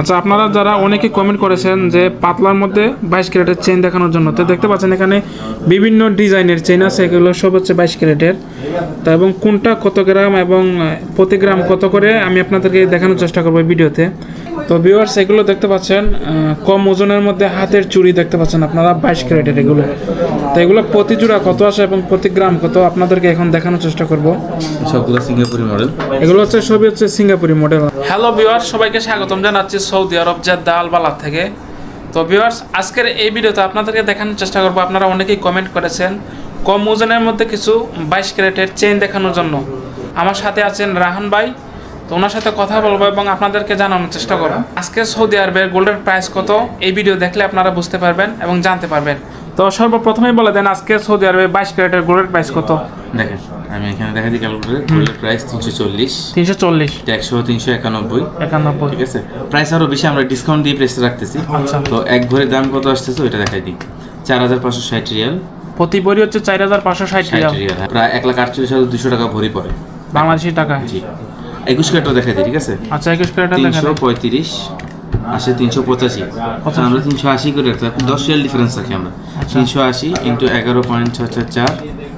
আচ্ছা আপনারা যারা অনেকে কমেন্ট করেছেন যে পাতলার মধ্যে বাইশ ক্যারেটের চেন দেখানোর জন্য, তো দেখতে পাচ্ছেন এখানে বিভিন্ন ডিজাইনের চেন আছে, এগুলো সব হচ্ছে বাইশ ক্যারেটের। তা এবং কোনটা কত গ্রাম এবং প্রতি গ্রাম কত করে, আমি আপনাদেরকে দেখানোর চেষ্টা করব ভিডিওতে। তো ভিউয়ার্স এগুলো দেখতে পাচ্ছেন কম ওজনের মধ্যে হাতের চুড়ি দেখতে পাচ্ছেন আপনারা, বাইশ ক্যারেটের এগুলো। তো এগুলো প্রতি জোড়া কত আসে এবং প্রতি গ্রাম কত? আপনাদেরকে এখন দেখানোর চেষ্টা করব। সবগুলো সিঙ্গাপুরি মডেল এগুলো হচ্ছে সবই হচ্ছে সিঙ্গাপুরি মডেল হ্যালো ভিউয়ার্স সবাইকে স্বাগতম জানাচ্ছি সৌদি আরব জেদ্দা আলবালা থেকে। তো ভিউয়ার্স আজকের এই ভিডিওতে আপনাদেরকে দেখানোর চেষ্টা করব। আপনারা অনেকেই কমেন্ট করেছেন কম ওজনের মধ্যে কিছু বাইশ ক্যারেটের চেইন দেখানোর জন্য। আমার সাথে আছেন রাহান ভাই তো ওনার সাথে কথা বলব এবং আপনাদেরকে জানানোর চেষ্টা করব। আজকে সৌদি আরবের গোল্ডের প্রাইস কত? এই ভিডিও দেখলে আপনারা বুঝতে পারবেন এবং জানতে পারবেন। তো সর্বপ্রথমেই বলে দেন আজকে সৌদি আরবে বাইশ ক্যারেটের গোল্ডের প্রাইস কত? দেখেন আমি এখানে দেখা দিই ক্যালকুলেটর গোল্ডের প্রাইস তিনশো চল্লিশ। তিনশো চল্লিশ। একশো তিনশো একানব্বই। একানব্বই। ঠিক আছে? প্রাইস আরও বেশি আমরা ডিসকাউন্ট দিয়ে প্রাইসে রাখতেছি। আচ্ছা। তো এক ভরির দাম কত আসতেছে ওইটা দেখাই দিই। চার হাজার পাঁচশো ষাট রিয়াল। প্রতি বড়ি হচ্ছে চার হাজার পাঁচশো ষাট রিয়াল। রিয়াল প্রায় এক লাখ আটচল্লিশ হাজার দুশো টাকা ভরি পড়ে। বাংলাদেশি টাকা। জি। একুশ ক্যারেটও দেখাই দিই ঠিক আছে? আচ্ছা একুশ ক্যারেটার তিনশো পঁয়ত্রিশ। আসে তিনশো পঁচাশি। তো আমরা তিনশো আশি করে রাখতে পারি। দশ রিয়াল ডিফারেন্স রাখি আমরা। আচ্ছা। তিনশো আশি ইন্টু এগারো পয়েন্ট ছয় ছয় চার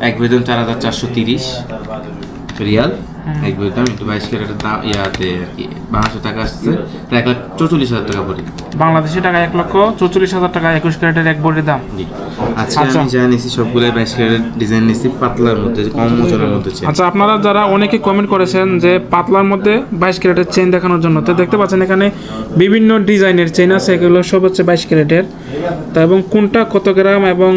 এক বেতন চার হাজার চারশো তিরিশ রিয়াল। এক বেতন ইন্টু বাইশ ক্যারেটের দাম ইয়াতে আর বাংলাদেশের টাকা আসছে এক লাখ চৌচল্লিশ হাজার টাকা ভরি বাংলাদেশি টাকা এক লক্ষ চৌচল্লিশ হাজার টাকা একুশ ক্যারেটের এক বড়ির দাম। আচ্ছা। আমি যা নিছি সবগুলো বাইশ ক্যারেটের ডিজাইন নিছি পাতলার মধ্যে কম ওজনের মধ্যে আচ্ছা আপনারা যারা অনেকে কমেন্ট করেছেন যে পাতলার মধ্যে বাইশ ক্যারেটের চেন দেখানোর জন্য তো দেখতে পাচ্ছেন এখানে বিভিন্ন ডিজাইনের চেন আছে এগুলো সব হচ্ছে বাইশ ক্যারেটের। তা এবং কোনটা কত গ্রাম এবং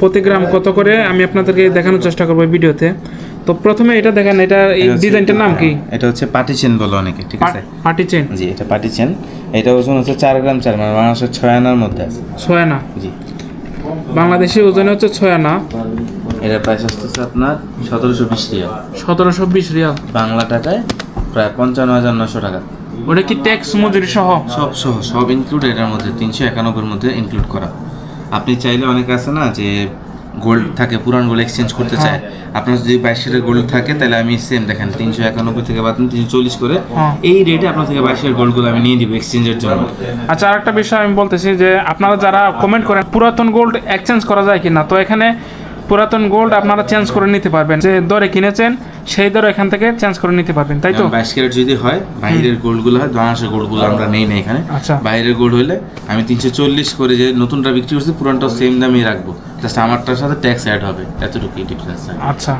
প্রতি গ্রাম কত করে আমি আপনাদেরকে দেখানোর চেষ্টা করব ভিডিওতে। তো প্রথমে এটা দেখেন এটা এই ডিজাইনটার নাম কি? এটা হচ্ছে পার্টি চেন বলে অনেকে ঠিক আছে? পার্টি চেন জি এটা পার্টি চেন এটা ওজন হচ্ছে চার গ্রাম চার মানে বাংলাদেশের ছয় আনার মধ্যে আছে। ছয় আনা জি। বাংলাদেশি ওজনে হচ্ছে ছয় আনা এটার প্রাইস আসতেছে আপনার সতেরোশো বিশ রিয়াল। সতেরোশো বিশ রিয়াল। বাংলা টাকায় প্রায় পঞ্চান্ন হাজার নশো টাকা। ওটা কি ট্যাক্স মজুরি সহ? সব সহ সব ইনক্লুড এটার মধ্যে তিনশো একানব্বইয়ের মধ্যে ইনক্লুড করা। আপনি চাইলে অনেক আছে না যে গোল্ড থাকে পুরান গোল্ড এক্সচেঞ্জ করতে চায়। আপনার যদি বাইশ হাজার গোল্ড থাকে তাহলে আমি সেম দেখেন তিনশো একানব্বই থেকে বা তিনশো চল্লিশ করে হ্যাঁ। এই রেটে আপনার থেকে বাইশ হাজার গোল্ডগুলো আমি নিয়ে দিব এক্সচেঞ্জের জন্য। আচ্ছা আর একটা বিষয় আমি বলতেছি যে আপনারা যারা কমেন্ট করেন পুরাতন গোল্ড এক্সচেঞ্জ করা যায় কিনা? তো এখানে পুরাতন গোল্ড আপনারা চেঞ্জ করে নিতে পারবেন। যে দরে কিনেছেন সেই দরে এখান থেকে চেঞ্জ করে নিতে পারবেন তাই তো? বাইশ ক্যারেট যদি হয় বাইরের গোল্ডগুলো হয় বাংলাদেশের গোল্ডগুলো আমরা নেই না এখানে। আচ্ছা। বাইরের গোল্ড হলে আমি তিনশো চল্লিশ করে যে নতুনটা বিক্রি করছি পুরানটাও সেম দামই রাখব। জাস্ট আমারটার সাথে ট্যাক্স অ্যাড হবে এতটুকুই ডিফারেন্স আচ্ছা।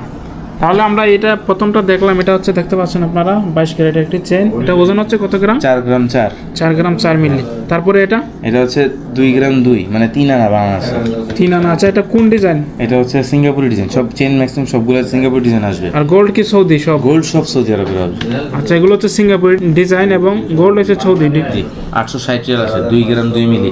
তাহলে আমরা এটা প্রথমটা দেখলাম এটা হচ্ছে দেখতে পাচ্ছেন আপনারা বাইশ ক্যারেটের একটি চেন এটা ওজন হচ্ছে কত গ্রাম? চার গ্রাম চার। চার গ্রাম চার মিলি। তারপরে এটা? এটা হচ্ছে দুই গ্রাম দুই মানে তিন আনা বাংলাদেশে তিন আনা আচ্ছা এটা কোন ডিজাইন এটা হচ্ছে সিঙ্গাপুরি ডিজাইন সব চেন ম্যাক্সিমাম সবগুলো সিঙ্গাপুর ডিজাইন আসবে। আর গোল্ড কি সৌদি সব? গোল্ড সব সৌদি আরবের হবে। আচ্ছা এগুলো হচ্ছে সিঙ্গাপুর ডিজাইন এবং গোল্ড হচ্ছে সৌদি। আটশো ষাট রিয়াল আসে দুই গ্রাম দুই মিলি।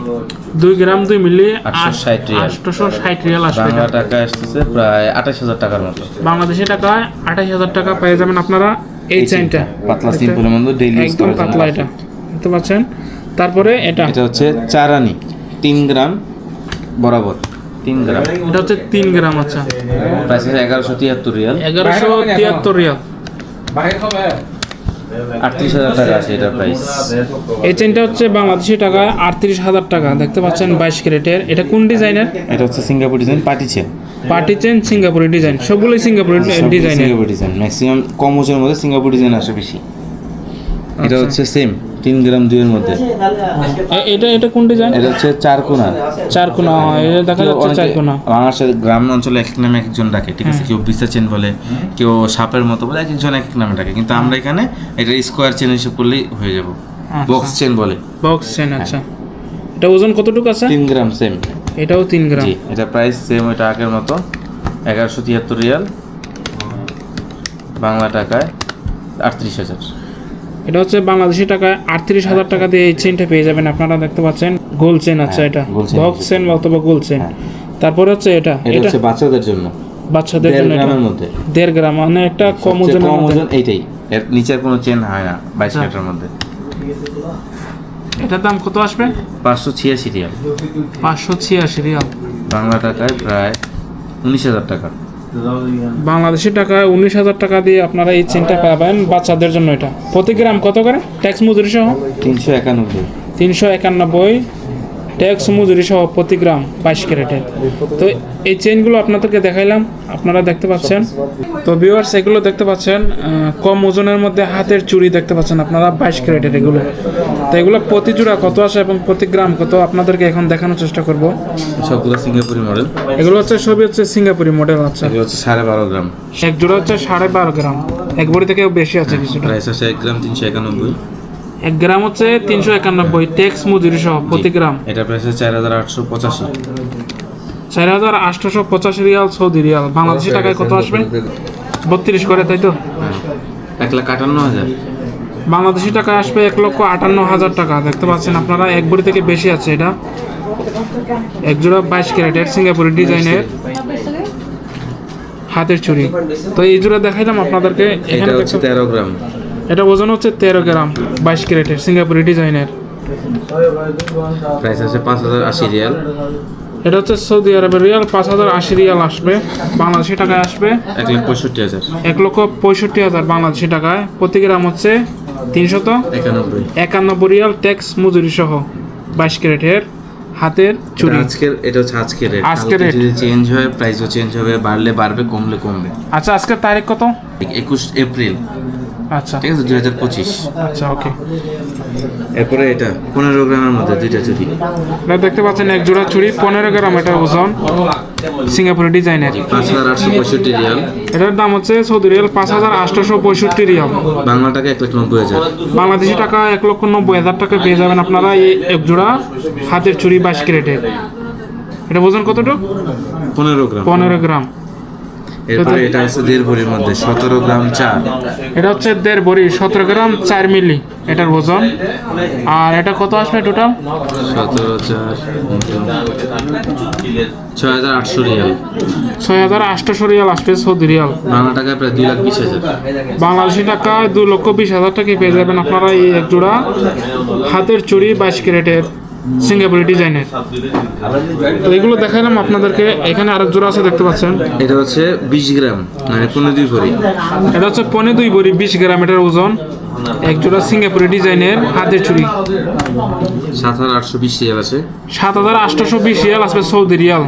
দুই গ্রাম দুই মিলি 860 রিয়াল। আটশো ষাট রিয়াল আসবে বাংলা টাকা আসতেছে প্রায় আঠাশ হাজার টাকার মতো। বাংলাদেশি টাকায় আঠাশ হাজার টাকা পেয়ে যাবেন আপনারা এই চেনটা পাতলা সিম্পলের মধ্যে ডেইলি ইউজ একদম পাতলা এটা। দেখতে পাচ্ছেন? তারপরে এটা? এটা হচ্ছে চার আনি তিন গ্রাম বরাবর তিন গ্রাম। এটা হচ্ছে তিন গ্রাম আচ্ছা। প্রাইস আছে এগারোশো তিয়াত্তর রিয়াল। এগারোশো তিয়াত্তর রিয়াল। আটত্রিশ হাজার টাকা আছে এটার প্রাইস এই চেনটা হচ্ছে বাংলাদেশি টাকা আটত্রিশ হাজার টাকা। দেখতে পাচ্ছেন বাইশ ক্যারেটের। এটা কোন ডিজাইনের? এটা হচ্ছে Singapore design party chain party chain সিঙ্গাপুরি design. সবগুলোই সিঙ্গাপুরি ডিজাইন সিঙ্গাপুর ডিজাইন। ম্যাক্সিমাম কম ওজনের মধ্যে সিঙ্গাপুর ডিজাইন আসে বেশি। এটা আচ্ছা। হচ্ছে সেম তিন গ্রাম দুইয়ের মধ্যে। এটা এটা কোন ডিজাইন এটা হচ্ছে চার কোনা। চার কোনা হয় এটা দেখা যাচ্ছে চার কোনা। বাংলাদেশের গ্রাম অঞ্চলে এক নামে একজন ডাকে ঠিক আছে? কেউ বিসা চেন বলে কেউ সাপের মতো বলে একজন এক এক নামে ডাকে। কিন্তু আমরা এখানে এটা স্কোয়ার চেন হিসেব করলেই হয়ে যাব। আচ্ছা। বক্স চেন বলে। বক্স চেন আচ্ছা। এটা ওজন কতটুকু আছে? তিন গ্রাম সেম এটাও তিন গ্রাম। এটা প্রাইস সেম ওইটা আগের মতো। এগারোশো তিয়াত্তর রিয়াল। বাংলা টাকায় আটত্রিশ হাজার। এটা হচ্ছে বাংলাদেশি টাকায় আটত্রিশ হাজার টাকা দিয়ে এই চেনটা পেয়ে যাবেন। আপনারা দেখতে পাচ্ছেন গোল চেন আচ্ছা হ্যাঁ, এটা। বক্স চেন অথবা গোল চেন হ্যাঁ। তারপরে হচ্ছে এটা। এটা হচ্ছে বাচ্চাদের জন্য। বাচ্চাদের জন্য গ্রামের মধ্যে। দেড় গ্রাম মানে একটা কম ওজনের কম ওজন এইটাই। এর নিচের কোনো চেন হয় না বাইশ আচ্ছা। মধ্যে। এটার দাম কত আসবে? পাঁচশো ছিয়াশি রিয়াল। পাঁচশো ছিয়াশি রিয়াল। বাংলা টাকায় প্রায় উনিশ হাজার টাকা। বাংলাদেশি টাকায় উনিশ হাজার টাকা দিয়ে আপনারা এই চেনটা পাবেন বাচ্চাদের জন্য এটা। প্রতি গ্রাম কত করে? ট্যাক্স মজুরি সহ? তিনশো একানব্বই। তিনশো একানব্বই। ট্যাক্স মজুরি সহ প্রতি গ্রাম বাইশ ক্যারেটে। তো এই চেনগুলো আপনাদেরকে দেখাইলাম আপনারা দেখতে পাচ্ছেন। তো ভিউয়ার্স এগুলো দেখতে পাচ্ছেন কম ওজনের মধ্যে হাতের চুড়ি দেখতে পাচ্ছেন আপনারা বাইশ ক্যারেটের এগুলো। তো এগুলো প্রতি জোড়া কত আসে এবং প্রতি গ্রাম কত আপনাদেরকে এখন দেখানোর চেষ্টা করব। সবগুলো সিঙ্গাপুরি মডেল এগুলো হচ্ছে সবই হচ্ছে সিঙ্গাপুরি মডেল আচ্ছা। এগুলো হচ্ছে সাড়ে বারো গ্রাম। এক জোড়া হচ্ছে সাড়ে বারো গ্রাম। এক ভরি থেকেও বেশি আছে কিছুটা। প্রাইস আছে এক গ্রাম তিনশো একানব্বই। এক গ্রাম হচ্ছে তিনশো একানব্বই ট্যাক্স মজুরি সহ প্রতি গ্রাম। এটা প্রাইস চার হাজার আটশো পঁচাশি। চার হাজার আটশোশো পঁচাশি রিয়াল সৌদি রিয়াল। বাংলাদেশি টাকায় কত আসবে? বত্রিশ করে তাই তো? এক লাখ আটান্ন হাজার। বাংলাদেশি টাকায় আসবে এক লক্ষ আটান্ন হাজার টাকা। দেখতে পাচ্ছেন আপনারা এক বড়ি থেকে বেশি আছে এটা। এক জোড়া বাইশ ক্যারেটের সিঙ্গাপুরি ডিজাইনের হাতের চুড়ি তো এই জোড়া দেখাইলাম আপনাদেরকে। এটা হচ্ছে তেরো গ্রাম। এটা ওজন হচ্ছে তেরো গ্রাম বাইশ ক্যারেটের সিঙ্গাপুরি ডিজাইনের। প্রাইস আছে পাঁচ হাজার আশি রিয়াল। এটা হচ্ছে সৌদি আরবের রিয়াল পাঁচ হাজার আশি রিয়াল আসবে বাংলাদেশি টাকায় আসবে। এক লাখ পঁয়ষট্টি হাজার। এক লক্ষ পঁয়ষট্টি হাজার বাংলাদেশি টাকায়। প্রতি গ্রাম হচ্ছে তিনশত একানব্বই। একানব্বই রিয়াল ট্যাক্স মজুরি সহ বাইশ ক্যারেটের হাতের চুরি আজকের এটা হচ্ছে আজকের রেট আজকের rate। যদি চেঞ্জ হয় প্রাইসও চেঞ্জ হবে বাড়লে বাড়বে কমলে কমবে। আচ্ছা আজকের তারিখ কত? একুশ এপ্রিল। আচ্ছা। ঠিক আছে দুই হাজার পঁচিশ। আচ্ছা ওকে। এরপরে এটা পনেরো গ্রামের মধ্যে দুইটা চুরি। এটা দেখতে পাচ্ছেন এক জোড়া চুড়ি পনেরো গ্রাম এটার ওজন। সিঙ্গাপুরি ডিজাইনের। পাঁচ হাজার আটশো পঁয়ষট্টি রিয়াল। এটার দাম হচ্ছে সৌদি রিয়াল পাঁচ হাজার আটশোশো পঁয়ষট্টি রিয়াল। বাংলা টাকা এক লাখ নব্বই হাজার। বাংলাদেশি টাকা এক লক্ষ নব্বই হাজার টাকা পেয়ে যাবেন আপনারা এই এক জোড়া হাতের চুড়ি বাইশ ক্যারেটের। এটা ওজন কতটুকু? পনেরো গ্রাম। পনেরো গ্রাম। এরপরে এটা আছে দেড় ভরির মধ্যে সতেরো গ্রাম চার। এটা হচ্ছে দেড় বড়ি সতেরো গ্রাম চার মিলি এটার ওজন। আর এটা কত আসবে টোটাল সতেরো চার ছয় হাজার আটশো রিয়াল। ছয় হাজার আটশোশো রিয়াল আসবে সৌদি রিয়াল। বাংলা টাকায় প্রায় দুই লাখ বিশ হাজার। বাংলাদেশি টাকায় দু লক্ষ বিশ হাজার টাকা পেয়ে যাবেন আপনারা এই এক জোড়া হাতের চুড়ি বাইশ ক্যারেটের। সিঙ্গাপুরি ডিজাইনের তো এগুলো দেখালাম আপনাদেরকে। এখানে আরেক জোড়া আছে দেখতে পাচ্ছেন। এটা হচ্ছে বিশ গ্রাম মানে পনেরো দুই ভরি। এটা হচ্ছে পনেরো দুই ভরি বিশ গ্রাম এটার ওজন। এক জোড়া সিঙ্গাপুরি ডিজাইনের হাতের চুড়ি। সাত হাজার আটশো বিশ রিয়াল আছে। সাত হাজার আটশোশো বিশ রিয়াল আসবে সৌদি রিয়াল।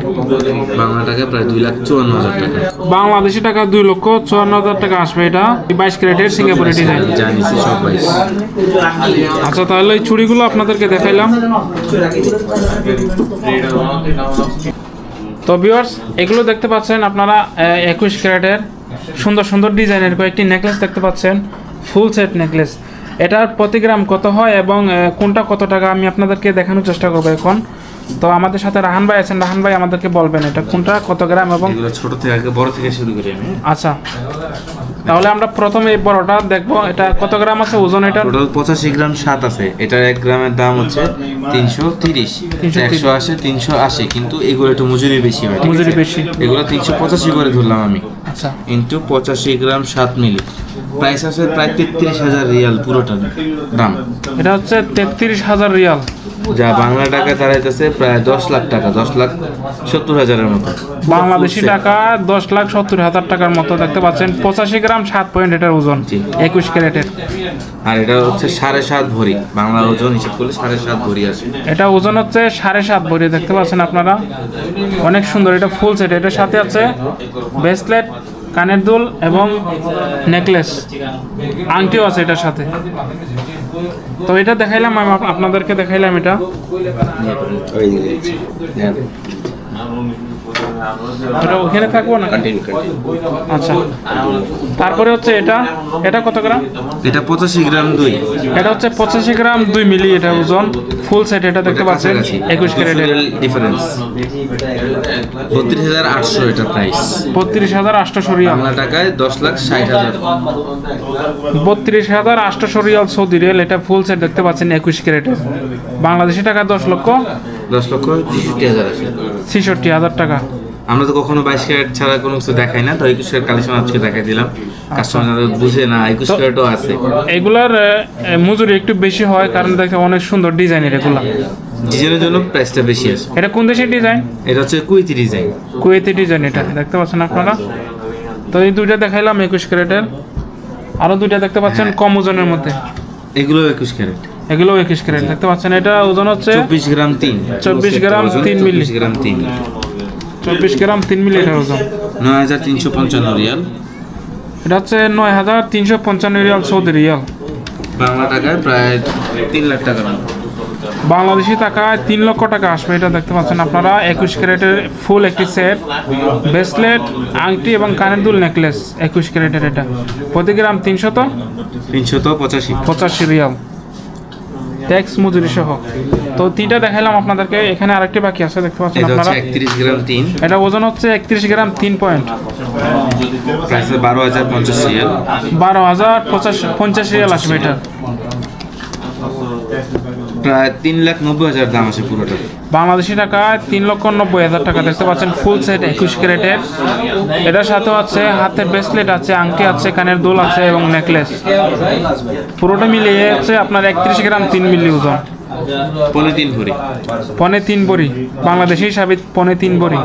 বাংলা প্রায় দুই লাখ চুয়ান্ন হাজার টাকা। বাংলাদেশি টাকা দুই লক্ষ চুয়ান্ন হাজার টাকা আসবে এটা। বাইশ ক্যারেটের সিঙ্গাপুরি ডিজাইন জানিছি সব বাইশ। আচ্ছা তাহলে এই চুড়িগুলো আপনাদেরকে দেখাইলাম। তো ভিউয়ার্স এগুলো দেখতে পাচ্ছেন আপনারা একুশ ক্যারেটের। সুন্দর সুন্দর ডিজাইনের কয়েকটি নেকলেস দেখতে পাচ্ছেন। ফুল সেট নেকলেস এটার প্রতি গ্রাম কত হয় এবং কোনটা কত টাকা আমি আপনাদেরকে দেখানোর চেষ্টা করব এখন। তো আমাদের সাথে রাহান ভাই আছেন। রাহান ভাই আমাদেরকে বলবেন এটা কোনটা কত গ্রাম এবং ছোট থেকে আগে বড় থেকে শুরু করি আমি। আচ্ছা। তাহলে আমরা প্রথমে এই বড়টা দেখব। এটা কত গ্রাম আছে ওজন এটা? টোটাল পঁচাশি গ্রাম সাত আছে। এটার এক গ্রামের দাম হচ্ছে তিনশো তিরিশ। 330 একশো আশি তিনশো আশি। কিন্তু এগুলো একটু মজুরি বেশি হয় মজুরি বেশি। এগুলো তিনশো পঁচাশি করে ধরলাম আমি। আচ্ছা। ইন্টু পঁচাশি গ্রাম সাত মিলি। প্রাইস আছে প্রায় তেত্রিশ হাজার রিয়াল পুরোটার দাম। এটা হচ্ছে তেত্রিশ হাজার রিয়াল। যা বাংলা টাকায় দাঁড়াইতেছে প্রায় দশ লাখ টাকা দশ লাখ সত্তর হাজারের মতো। বাংলাদেশি টাকা দশ লাখ সত্তর হাজার টাকার মতো দেখতে পাচ্ছেন। পঁচাশি গ্রাম সাত পয়েন্ট এটার ওজন। একুশ ক্যারেটের। আর এটা হচ্ছে সাড়ে সাত ভরি বাংলা ওজন হিসাব করলে সাড়ে সাত ভরি আছে এটা ওজন হচ্ছে সাড়ে সাত ভরি দেখতে পাচ্ছেন আপনারা। অনেক সুন্দর এটা ফুল সেট এটার সাথে আছে ব্রেসলেট কানের দুল এবং নেকলেস। আংটিও আছে এটার সাথে। তো এটা দেখাইলাম আপনাদেরকে দেখাইলাম এটা। এটা ওখানে থাকব না? আচ্ছা। তারপরে হচ্ছে এটা? এটা কত গ্রাম? এটা পঁচাশি গ্রাম দুই। এটা হচ্ছে পঁচাশি গ্রাম দুই মিলি এটা ওজন। ফুল সেট এটা দেখতে পাচ্ছেন একুশ ক্যারেটের ডিফারেন্স বত্রিশ হাজার আটশো এটা প্রাইস বত্রিশ হাজার রিয়াল বাংলা টাকায় দশ লাখ ষাট হাজার। বত্রিশ হাজার আটশোশো রিয়াল সৌদি রিয়াল এটা ফুল সেট দেখতে পাচ্ছেন একুশ ক্যারেটের বাংলাদেশি টাকা দশ লক্ষ দশ লক্ষ তেষট্টি হাজার আছে। ছেষট্টি হাজার টাকা। আমরা তো কখনো বাইশ ক্যারেট ছাড়া কোনো কিছু দেখাই না তো একুশ ক্যারেট কালেকশন আজকে দেখাই দিলাম। কাস্টমার বুঝে না একুশ ক্যারেটও আছে। এগুলার মজুরি একটু বেশি হয় কারণ দেখে অনেক সুন্দর ডিজাইনের এগুলা। ডিজাইনের জন্য প্রাইসটা বেশি আছে। এটা কোন দেশের ডিজাইন? এটা হচ্ছে কুইতি ডিজাইন। কুয়েতি ডিজাইন এটা দেখতে পাচ্ছেন আপনারা? তো এই দুইটা দেখাইলাম একুশ ক্যারেটের। আরও দুইটা দেখতে পাচ্ছেন কম ওজনের মধ্যে। এগুলো একুশ ক্যারেট। এগুলো একুশ ক্যারেট দেখতে পাচ্ছেন এটা ওজন হচ্ছে চব্বিশ গ্রাম তিন। 24 গ্রাম তিন মিলি। গ্রাম তিন। চব্বিশ গ্রাম তিন মিলি এটা ওজন। নয় হাজার তিনশো পঞ্চান্ন রিয়াল। এটা হচ্ছে নয় হাজার তিনশো পঞ্চান্ন রিয়াল সৌদি রিয়াল। বাংলা টাকায় প্রায় তিন লাখ মতো। বাংলাদেশি টাকায় তিন লক্ষ টাকা আসবে এটা দেখতে পাচ্ছেন আপনারা একুশ ক্যারেটের ফুল একটি সেট ব্রেসলেট আংটি এবং কানের দুল নেকলেস একুশ ক্যারেটের এটা। প্রতি গ্রাম তিনশত? তিনশত পঁচাশি। পঁচাশি রিয়াল। ট্যাক্স মজুরি সহ। তো তিনটা দেখাইলাম আপনাদেরকে। এখানে আরেকটি বাকি আছে দেখতে পাচ্ছেন আপনারা। হচ্ছে একত্রিশ গ্রাম তিন এটা ওজন হচ্ছে একত্রিশ গ্রাম তিন পয়েন্ট। প্রাইস বারো হাজার পঞ্চাশ রিয়াল। বারো হাজার পঁচাশ পঞ্চাশ রিয়াল আসবে এটা প্রায় তিন লাখ নব্বই হাজার দাম আছে পুরোটা। বাংলাদেশি টাকায় তিন লক্ষ নব্বই হাজার টাকা দেখতে পাচ্ছেন ফুল সেট একুশ ক্যারেটের। এটার সাথে আছে হাতের ব্রেসলেট আছে আংটি আছে কানের দুল আছে এবং নেকলেস পুরোটা মিলিয়ে হচ্ছে আপনার একত্রিশ গ্রাম তিন মিলি ওজন। পনে তিন ভরি। পনে তিন বড়ি বাংলাদেশি হিসাবে পনে তিন বড়ি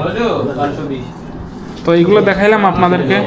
তো এইগুলো দেখাইলাম আপনাদেরকে।